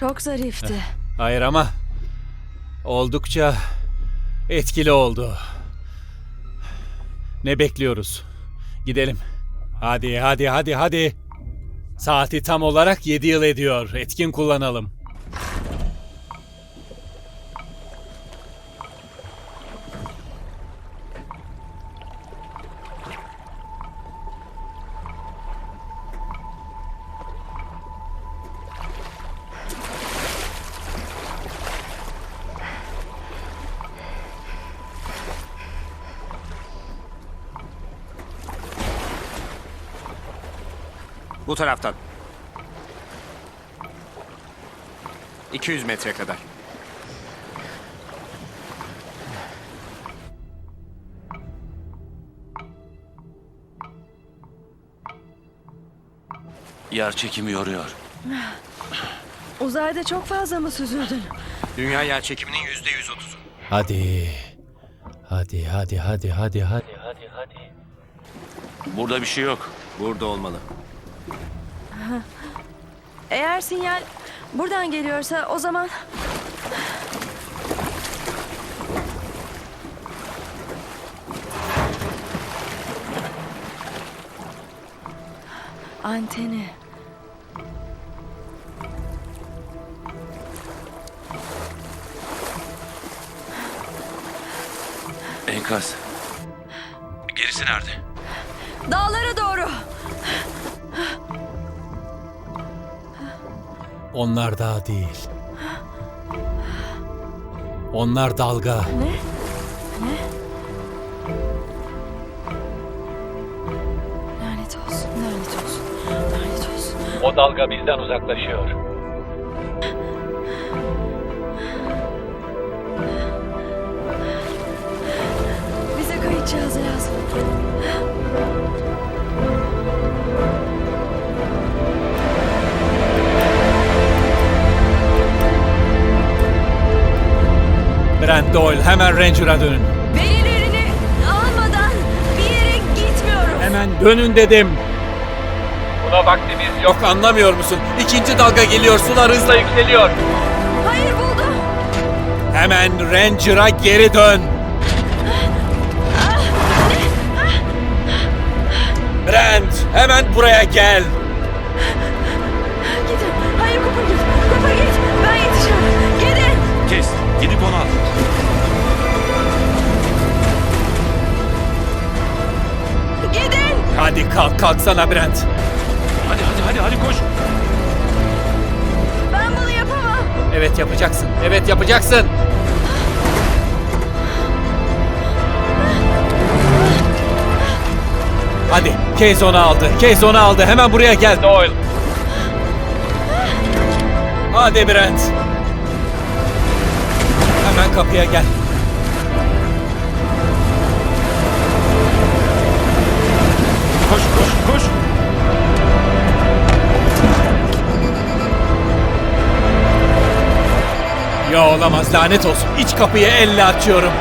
Çok zarifti. Hayır ama oldukça etkili oldu. Ne bekliyoruz? Gidelim. Hadi hadi hadi hadi. Saati tam olarak 7 yıl ediyor. Etkin kullanalım. Bu taraftan. 200 metre kadar. Yer çekimi yoruyor. Uzayda çok fazla mı süzüldün? Dünya yer çekiminin %130'u. Hadi. Hadi hadi hadi hadi hadi hadi hadi. Burada bir şey yok. Burada olmalı. Eğer sinyal buradan geliyorsa o zaman... Anteni. Enkaz. Gerisi nerede? Dağlara doğru. Onlar dağ değil. Onlar dalga. Ne? Ne? Lanet olsun, lanet olsun, lanet olsun. O dalga bizden uzaklaşıyor. Bize kayıt Brent Doyle hemen Ranger'a dönün. Verilerini almadan bir yere gitmiyorum. Hemen dönün dedim. Buna vaktimiz yok anlamıyor musun? İkinci dalga geliyor sular hızla yükseliyor. Hayır buldum. Hemen Ranger'a geri dön. Brent hemen buraya gel. Kalk kalksana Brent. Hadi hadi hadi hadi koş. Ben bunu yapamam. Evet yapacaksın. Evet yapacaksın. Hadi. Case onu aldı. Case onu aldı. Hemen buraya gel Doyle. Hadi Brent. Hemen kapıya gel. Koş koş koş. Ya olamaz lanet olsun. İç kapıyı elle açıyorum.